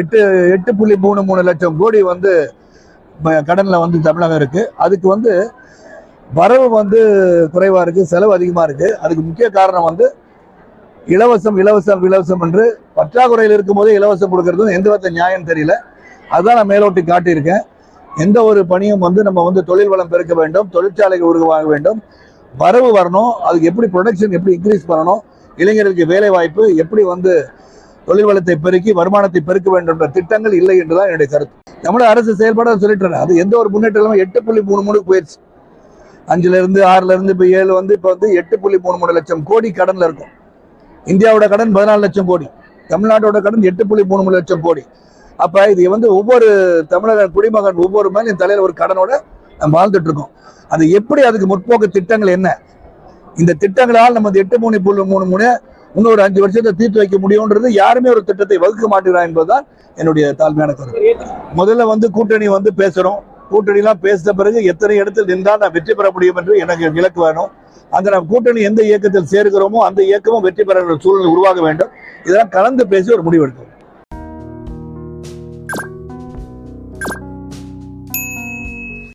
எட்டு எட்டு புள்ளி மூணு மூணு லட்சம் கோடி வந்து கடனில் வந்து தமிழகம் இருக்குது அதுக்கு வந்து வரவு வந்து குறைவாக இருக்குது செலவு அதிகமாக இருக்குது அதுக்கு முக்கிய காரணம் வந்து இலவசம் இலவசம் இலவசம் என்று பற்றாக்குறையில் இருக்கும்போதே இலவசம் கொடுக்கறது எந்த வித நியாயம் தெரியல. அதுதான் நான் மேலோட்டி காட்டியிருக்கேன். எந்த ஒரு பணியும் வந்து நம்ம வந்து தொழில் வளம் பெருக்க வேண்டும் தொழிற்சாலைகள் உருவாக வேண்டும். வரவு வரணும் அதுக்கு எப்படி ப்ரொடக்ஷன் எப்படி இன்க்ரீஸ் பண்ணணும் இளைஞர்களுக்கு வேலை வாய்ப்பு எப்படி வந்து தொழில் வளத்தை பெருக்கி வருமானத்தை பெருக்க வேண்டும் என்ற திட்டங்கள் இல்லை என்றுதான் என்னுடைய கருத்து. தமிழக அரசு செயல்பாடு சொல்லிட்டு அது எந்த ஒரு முன்னேற்றம் எட்டு புள்ளி மூணு மூணு போயிடுச்சு அஞ்சுல இருந்து ஆறுல இருந்து இப்போ ஏழு வந்து இப்போ வந்து எட்டு புள்ளி மூணு மூணு லட்சம் கோடி கடன்ல இருக்கும். இந்தியாவோட கடன் பதினாலு லட்சம் கோடி. தமிழ்நாட்டோட கடன் எட்டு புள்ளி மூணு மூணு லட்சம் கோடி. அப்ப இது வந்து ஒவ்வொரு தமிழக குடிமகன் ஒவ்வொரு மேலும் தலையில ஒரு கடனோட நம்ம வாழ்ந்துட்டு இருக்கோம். அது எப்படி அதுக்கு முற்போக்கு திட்டங்கள் என்ன? இந்த திட்டங்களால் நம்ம எட்டு மூணு புள்ளி மூணு மூணு இன்னொரு அஞ்சு வருஷத்தை தீர்த்து வைக்க முடியும்ன்றது யாருமே ஒரு திட்டத்தை வகுக்க மாட்டேங்கிறார் என்பதுதான் என்னுடைய தாழ்மையான கருத்து. முதல்ல வந்து கூட்டணி வந்து பேசுறோம். கூட்டணி எல்லாம் பேசின பிறகு எத்தனை இடத்தில் நின்றால் நான் வெற்றி பெற முடியும் என்று எனக்கு இலக்கு வேணும். அந்த நம்ம கூட்டணி எந்த இயக்கத்தில் சேர்க்கிறோமோ அந்த இயக்கமும் வெற்றி பெற சூழ்நிலை உருவாக வேண்டும். இதெல்லாம் கலந்து பேசி ஒரு முடிவு எடுக்கணும்